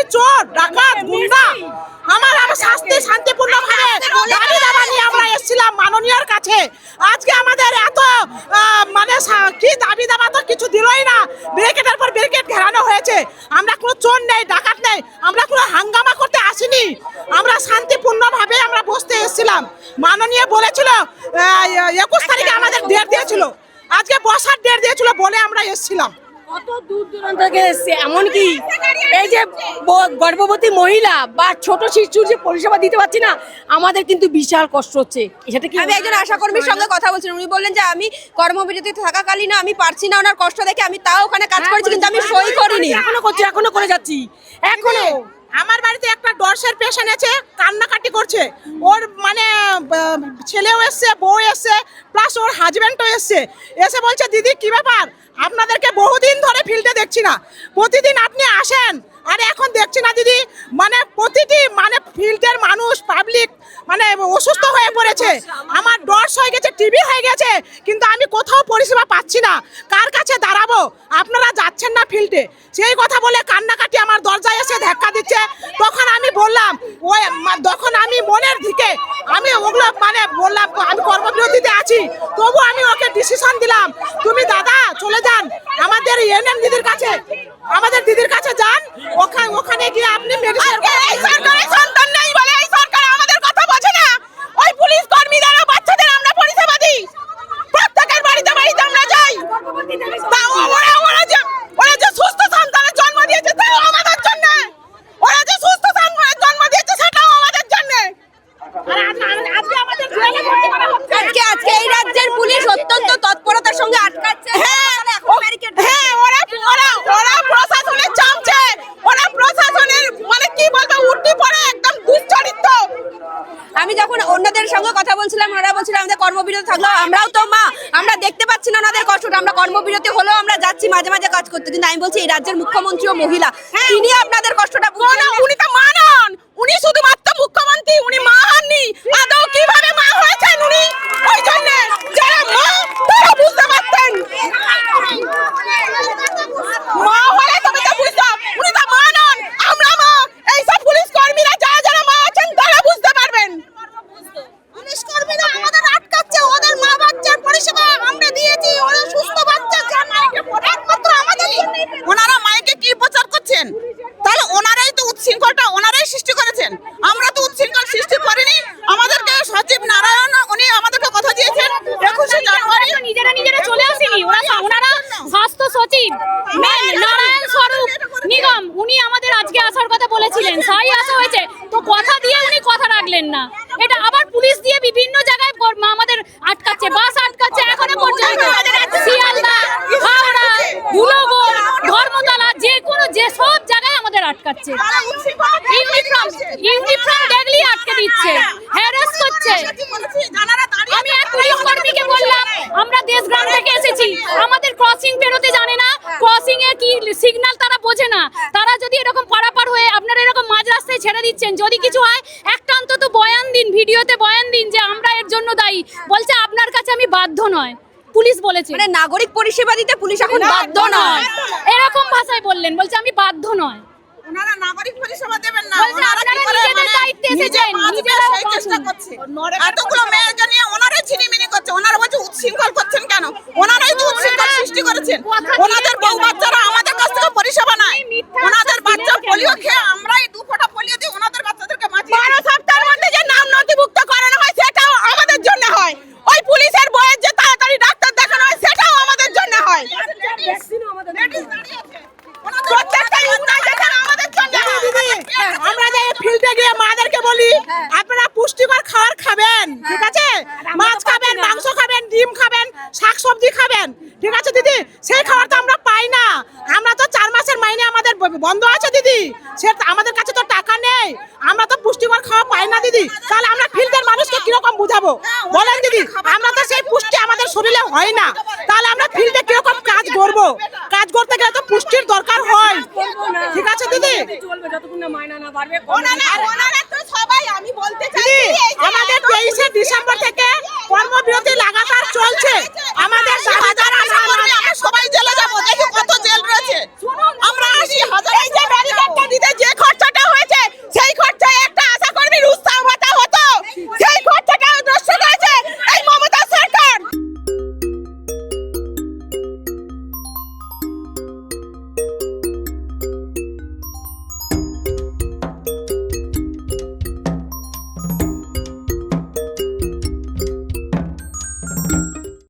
কি চোর, ডাকাত, গুন্ডা? আমার আমার শাস্তি শান্তিপূর্ণ ভাবে দাবি দাবা নিয়ে আমরা এসেছিলাম মাননীয়র কাছে। আজকে আমাদের এত মানে কি দাবি দাবা তো কিছু দিলই না। ব্রিকেটের পর ব্রিকেট ঘেরানো হয়েছে। আমরা কোনো চোর নেই, ডাকাত নেই। আমরা কোনো হাঙ্গামা করতে আসিনি। আমরা শান্তিপূর্ণ ভাবে আমরা বসতে এসেছিলাম। মাননীয় বলেছিল একুশ তারিখে আমাদের ডেট দিয়েছিল। আজকে বসার ডেট দিয়েছিল বলে আমরা এসেছিলাম। কত দূর দূরান্ত থেকে এসছে এমনকি এই যে গর্ভবতী মহিলা বা ছোট শিশুর যে পরিষেবা দিতে পারছি না আমাদের কিন্তু বিশাল কষ্ট হচ্ছে। সেটা কি আমি একজন আশাকর্মীর সঙ্গে কথা বলছিলাম। উনি বললেন যে আমি কর্মবিরতিতে থাকাকালীন আমি পারছি না ওনার কষ্ট দেখে আমি তাও ওখানে কাজ করেছি কিন্তু আমি সই করিনি। এখনও করছি এখনও করে যাচ্ছি। এখনও। আমার বাড়িতে একটা ডরসের পেশেন্ট আছে কান্নাকাটি করছে। ওর মানে ছেলেও এসছে বউ এসছে প্লাস ওর হাজব্যান্ডও এসছে। এসে বলছে দিদি কি ব্যাপার? আপনাদেরকে বহুদিন ধরে ফিল্ডে দেখছি না। প্রতিদিন আপনি আসেন। আর এখন দেখছি না দিদি। মানে প্রতিটি মানে ফিল্ডের মানুষ পাবলিক মানে অসুস্থ হয়ে পড়েছে। আমার ডর্স হয়ে গেছে টিভি হয়ে গেছে কিন্তু আমি কোথাও পরিষেবা পাচ্ছি না। কার কাছে আপনারা যাচ্ছেন না ফিল্ডে সেই কথা বলে কান্নাকাটি আমার দরজায় এসে ধাক্কা দিচ্ছে। তখন আমি বললাম, ওই তখন আমি মনের দিকে, আমি ওগুলো মানে বললাম, আমি কর্মবিরতিতে আছি, তবু আমি ওকে ডিসিশন দিলাম, তুমি দাদা, চলে যান। আমাদের এনএম দিদির কাছে, আমাদের দিদির কাছে যান। ওখানে ওখানে গিয়ে আপনি মেডিসিন এই সরকারের সন্তান নেই বলে এই সরকার আমাদের কথা বোঝে না ওই পুলিশ কর্মীদের বাচ্চাদের আমরা পরিষেবা দিই প্রত্যেকের বাড়িতে বাড়িতে আমরা যাই তাও ওরা ওরা যে ওরা যে সুস্থ সন্তানের জন্ম দিয়েছে তাও আমাদের জন্য ওরা যে সুস্থ সন্তানের জন্ম দিয়েছে সেটাও আমাদের জন্য আজকে আমাদের জেলে ভর্তি করা হচ্ছে আজকে আজকে এই রাজ্যের পুলিশ অত্যন্ত তৎপরতার সঙ্গে আটকাচ্ছে। হ্যাঁ হ্যাঁ ওরা ওরা ওরা প্রশাসনের চামচে ওরা প্রশাসনের মানে কি বলব উল্টি পড়ে একদম দুশ্চরিত্র। আমি যখন অন্যদের সঙ্গে কথা বলছিলাম ওনারা বলছিল আমাদের কর্মবিরতি থাকল আমরাও তো মা আমরা দেখতে পাচ্ছি না ওনাদের কষ্টটা আমরা কর্মবিরতি হলেও আমরা যাচ্ছি মাঝে মাঝে কাজ করতে। কিন্তু আমি বলছি এই রাজ্যের মুখ্যমন্ত্রী ও মহিলা তিনি আপনাদের কষ্টটা উনি তো মা উনি শুধুমাত্র মুখ্যমন্ত্রী উনি মা হননি আদৌ কীভাবে মা হয়েছেন উনি ওই জন্য যারা মা তারা বুঝতে পারতেন মা হলে তবে তো বুঝতাম উনি তো মা নন আমরা মা এইসব পুলিশ কর্মীরা যারা যারা মা আছেন তারা বুঝতে পারবেন পুলিশ কর্মীরা আমাদের আটকাচ্ছে ওদের মা বাচ্চার পরিষেবা আমরা দিয়েছি ওরা সুস্থ বাচ্চা যা মাইকে একমাত্র আমাদের জন্য ওনারা মাইকে কি প্রচার করছেন তাহলে ওনারাই তো উচ্ছৃঙ্খলটা ওনারাই সৃষ্টি করেছেন আমরা তো উচ্ছৃঙ্খল সৃষ্টি করিনি আমাদেরকে সচিব নারায়ণ উনি আমাদেরকে কথা দিয়েছেন একুশে জানুয়ারি নিজেরা নিজেরা চলে আসেনি ওরা ওনারা স্বাস্থ্য সচিব মেন নারায়ণ স্বরূপ নিগম উনি আমাদের আজকে আসার কথা বলেছিলেন সাই আসা হয়েছে তো কথা দিয়ে উনি কথা রাখলেন না। এটা আবার পুলিশ দিয়ে বিভিন্ন জায়গায় আমাদের আটকাচ্ছে, বাস আটকাচ্ছে, এখনও পর্যন্ত শিয়ালদা, হাওড়া ধর্মতলা, যে কোনো জায়গায় আমাদের আটকাচ্ছে। ইউনিফর্ম ইউনিফর্ম আটকে দিচ্ছে হ্যারাস করছে। আমি এক পুলিশ কর্মীকে বললাম, আমরা দেশগ্রাম থেকে এসেছি, আমাদের ক্রসিং পেরোতে জানে না ক্রসিং এ কি সিগন্যাল তারা বোঝে না। তারা যদি এরকম পারাপার হয়ে আপনারা এরকম মাঝ রাস্তায় ছেড়ে দিচ্ছেন। যদি কিছু হয় একটা অন্তত বয়ান দিন ভিডিওতে বয়ান দিন যে আমরা এর জন্য দায়ী। বলছে আপনার কাছে আমি বাধ্য নয়। পুলিশ বলেছে। মানে নাগরিক পরিষেবা দিতে পুলিশ এখন বাধ্য নয়। এরকম ভাষায় বললেন। বলছে আমি বাধ্য নয়। ওনারা নাগরিক পরিষেবা দেবেন না। বলছে ওনারা কি করে মানে এসেছেন, বাঁচবে চেষ্টা করছে। এতগুলো মেয়েকে নিয়ে ওনারাই ছিনিমিনি করছে ওনারা বলছে উচ্ছৃঙ্খল করছেন কেন? ওনারাই তো উচ্ছৃঙ্খল সৃষ্টি করেছেন। ওনাদের বউ বাচ্চারা আমাদের কাছ থেকে পরিষেবা নাই ওনাদের বাচ্চা? পোলিও খেয়ে আমরাই দু ফোঁটা পোলিও দিয়ে ওনাদের বাচ্চাদেরকে বাঁচিয়ে বারো সপ্তাহের মধ্যে যে নাম নথিভুক্ত করানো হয় সেটাও আমাদের জন্য হয় ওই পুলিশের বইয়ের যে তাড়াতাড়ি ডাক্তার দেখানো হয় সেটাও আমাদের জন্য হয় প্রত্যেকটা ইউনাইটেড আমাদের জন্য আমরা যে ফিল্ডে গিয়ে মাদেরকে বলি আপনারা পুষ্টিকর খাবার খাবেন ঠিক আছে মাছ খাবেন মাংস খাবেন ডিম খাবেন শাকসবজি খাবেন। ঠিক আছে দিদি? সেই খাবার তো আমরা পাই না। আমরা তো চার মাসের মাইনে আমাদের বন্ধ আছে দিদি। সে আমাদের কাছে তো টাকা নেই। আমরা তো পুষ্টিকর খাওয়া পাই না দিদি। তাহলে আমরা ফিল্ডের মানুষকে কীরকম বুঝাবো? বলেন দিদি আমরা তো সেই পুষ্টি আমাদের শরীরে হয় না। তাহলে আমরা ফিল্ডে কীরকম কাজ করব? কাজ করতে গেলে তো পুষ্টির দরকার হয়। ঠিক আছে দিদি? চলবে যতক্ষণ না মায়না না বাড়বে